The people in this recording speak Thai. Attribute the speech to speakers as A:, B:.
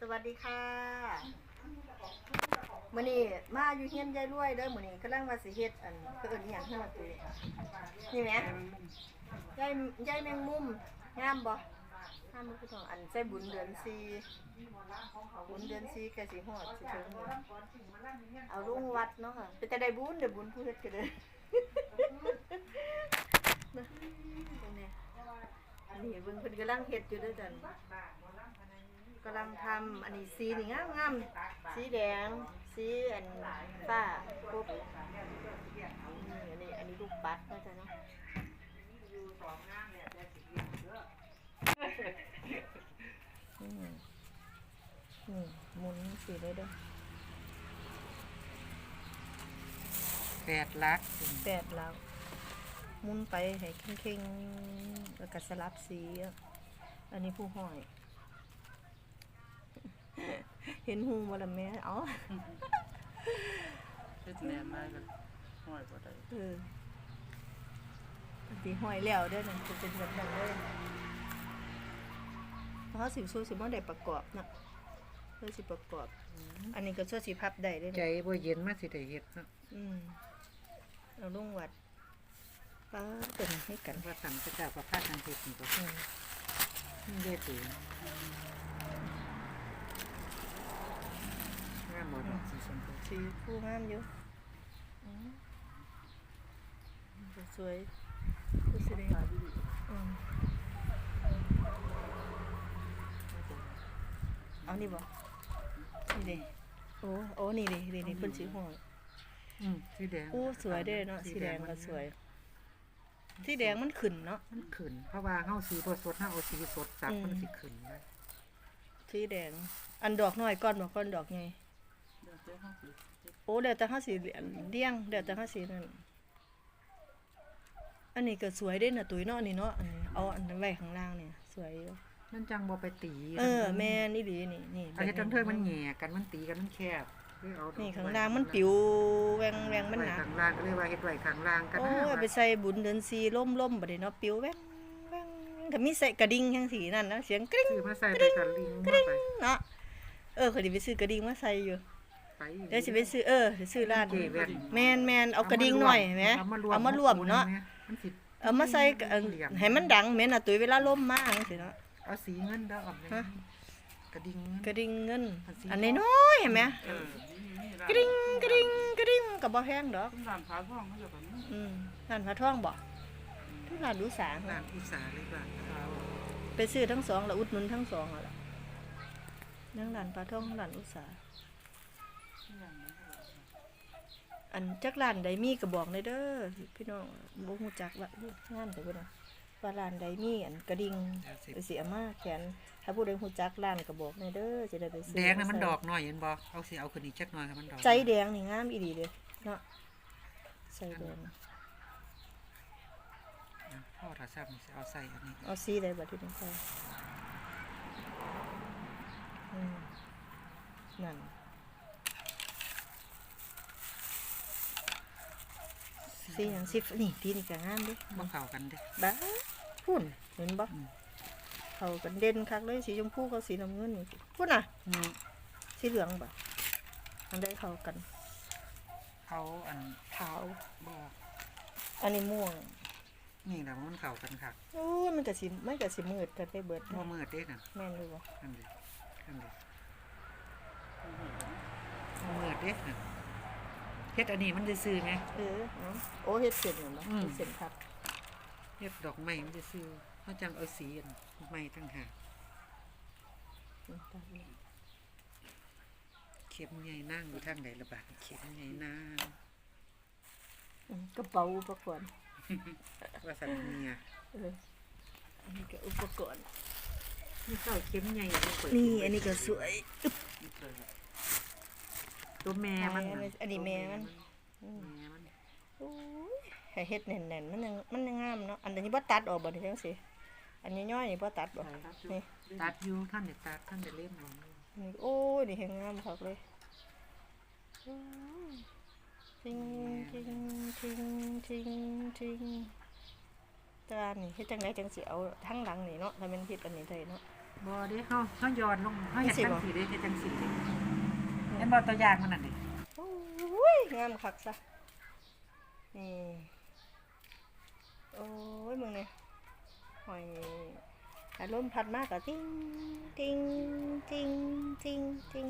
A: สวัสดีค่ะมื้อนี้มาอยู่เฮียนยายรวยเด้อมื้อนี้กำลังว่าสิเฮ็ดอันเพิ่นเอิ้นอีหยังเฮาตุยนี่แหมยายยายแมงมุมงามบ่งามบ่คือทองอันใส่บุญเดือน4บุญเดือน4ก็สิฮอดสิถึงเอาลุงวัดเนาะค่ะเป็นแต่ได้บุญเด้อบุญผู้เฮ็ดก็เด้อนะเป็นไงอันนี้เบิ่งเพิ่นกำลังเฮ็ดอยู่เด้อจัน กำลังทำอันนี้สีนี่งามงามสีแดง สีอันฟ้าครบนี่อันนี้อันนี้ลูกปัดนะจ๊ะเนาะอืมนี่หมุนสีได้เด้วย
B: แปดลัก
A: แปดแล้วหมุนไปให้เข่งๆแล้วก็สลับสีอะอันนี้ผู้ห้อย เห็นหูบ่ล่ะแม่เอ๋อ
B: เฮ็ดแม่ไม้ก็ห้อยบ่ได้
A: เออสีห้อยแล้วเด้อนั่นจะเป็นแบบนั้นเลยเพราะสิสู้สิบ่ได้ประกอบนะเพื่อสิประกอบ อันนี้ก็ช่วยสิพับได้เด้อ
B: ใจ
A: นะ
B: บ่เย็นมาสิได้เฮ็ดเนาะ
A: อืมเอาลงวัดป้าเป็นให้กัน
B: ว่าสั่งพระเจ้าประพาสทางเฮ็ดนี่ก็
A: อืม
B: มันได้ตี งามบ่ดอกสีชมพู
A: สีผู้งามอยู่อืมก็สวยผู้สิได้อืมเอานี่บ่นี่เด้โอ้โอ้นี่เด้นี่เด้เพิ่นสิห้อย
B: อืมสีแดง
A: โอ้สวยเด้เนาะสีแดงก็สวยสีแดงมันขึ้นเนาะ
B: มันขึ้นเพราะว่าเฮาสีบ่สดเฮาเอาสีสดสับ
A: อืม
B: มันสิขึ้นได้
A: สีแดง อันดอกน้อยก่อนบ่ก่อนดอกใหญ่ โอ้เดี๋ยวแต่ห้าสีเลี้ยงเดี๋ยวแต่ห้าสีนั่นอันนี้ก็สวยเด้น่ะตุ้ยเนาะนี่เนาะอันนี้เอาอันนั้นไว้ข้างล่างเนี่ย สวยอยู่
B: มันจังบ่ไปตี
A: เออแม่นี่ดีนี่นี่
B: เอาเฮ็ดจังเทิงมันแหย่กันมันตีกันมันแคบคือเอาดอก
A: นี่ข้างล่างมันปิวแหวงแหวงมันหนัก
B: ไว้ข้างล่างก็เลยว่าเฮ็ดไว้ข้างล่างกัน
A: โอ้
B: นะ
A: ย
B: ว่า
A: ไปใส่บุญเดือน4ล่มล่มบัดนี้เนาะปิวแหวงแหวงก็มีใส่กระดิ่งจังสีนั่นนะเสียงกริ๊ง
B: ซื้อมาใส่ไปกับลิงมาไป
A: เนาะเออเคยได้ไปซื้อกระดิ่งมาใส่อยู่
B: ไปอีก
A: เดี๋ยวสิไปซื้อเออสิซื้อร้าน
B: เจแว่น
A: แมนแมนเอากระดิ่งหน่อยแหม
B: เอามารวม
A: เอามารวมเนาะ
B: มันสิ
A: เอามาใส่กะเอิ่มให้มันดังแม่นน่ะตุ้ยเวลาล่มมาจังซี่เนาะ
B: เอาสีเงินเด้อออกเลย
A: ฮะ
B: กระดิ่งเงิน
A: กระดิ่งเงิน
B: อันสี
A: อันน้อยๆเห็นไหม
B: เออก
A: ระดิ่งกระดิ่งกระดิ่งก็บ่แพงดอก
B: ร้านพาท่องเขาจะแบบนี้
A: อืมร้านพระทองบ่ที่ร้านดูสา
B: ร้านอุตสาหเลยบ้านเขา
A: ไปซื้อทั้งสองแล้วอุดหนุนทั้งสองเอาล่ะทั้งร้านพระทองร้านอุตสาห อันจักร้านใดมีก็บอกเลยเด้อพี่น้องบ่ฮู้จักว่างานแต่บ่เนาะว่าร้านใดมีอันกระดิ่งไปสิเอามาแขวนถ้าผู้ใดฮู้จักร้านก็บอกในอยเด้อจะได้ไปซื้อ
B: แดงน่ะมันา
A: ใส่
B: ดอกหน่อยเห็นบ่เอาสิเอาขึ้นอีกจักหน่อยค่ะมันดอก
A: ใจแดงนี่งามอีดีเลยเนาะใจแดง
B: อะพ่อถ้าซ้ำสิเอาใส่อันนี้
A: เอาสีได้บัดที่นี่ใส่อืมนั่น สีหยังสีนี่สีนี่ก็งามเดิ
B: บ่เข้ากันเด้
A: บ้าพุ่นเห็นบ่
B: อืม
A: เขากันเด่นคักเลยสีชมพูกับสีน้ำเงินนี่พุ่นน่ะ
B: อืม
A: สีเหลืองบ่อันได้เข้ากัน
B: เอาอัน
A: ขาว
B: บ่
A: อันนี้ม่วง
B: นี่แหละมันเข้ากันคัก
A: โอ้ยมันก็สิมันก็สิมืดกันไปเบิด
B: บ่มืดเด้น่ะ
A: แม่นอยู่บ่
B: นั่นดินั่นดิบ่มืดเด้น่ะ เฮ็ดอันนี้มันซื่อๆไง
A: เออเนาะโอ้เฮ็ดเสร็จแล้วเนาะ
B: อืม
A: เฮ็ดเสร็จครับ
B: เฮ็ดดอกไม้มันซื่อๆเขาจังเอาสีอันไม้ต่างหาก
A: อืมตามนี้
B: เข็มใหญ่นั่งอยู่ทางใดละบาดเข็มใหญ่นาง
A: อืมกระเป๋าอุปกรณ์
B: ว่าสันเมีย
A: เอออันนี้ก็อุปกรณ์
B: นี่เจ้าเข็มใหญ่ยังเปิด
A: นี่อันนี้ก็สวย
B: ตัวแม่มัน
A: อันนี้อันนี้แม่มันอืม
B: แม่มัน
A: โอ้ยให้เฮ็ดแน่นๆมันยังมันยังงามเนาะ อันนี้บ่ตัดออกบ่นี่จังซี่อันนี้ย่อยๆนี่บ่ตัดบ่นี่
B: ตัดอยู่ท่านเด็ดตัดท่านเด็ดเล่มลง
A: นี่โอ้ยนี่แฮงงามคักเลยอืมจริงจริงจริงจริงจริงแตว่านี่เฮ็ดจังไดจังสิเอาทั้งหลังนี่เนาะถ้าแม่นเฮ็ดอันนี้ได้เนาะ
B: บ่เด้เฮาเฮาย้อนลงเฮาเฮ็ด
A: สิ
B: จั
A: บ่
B: งซี่เด้เฮ็ดจังซี่เด้ เห็นบ่ตัวอย่างมันน่ะดิ
A: โอ้ยงามคักซะนี่โอ้ยมึงเนี่ยหอยอารมณ์พัดมากกะติ้งติ้งติ้งติ้งติ้ง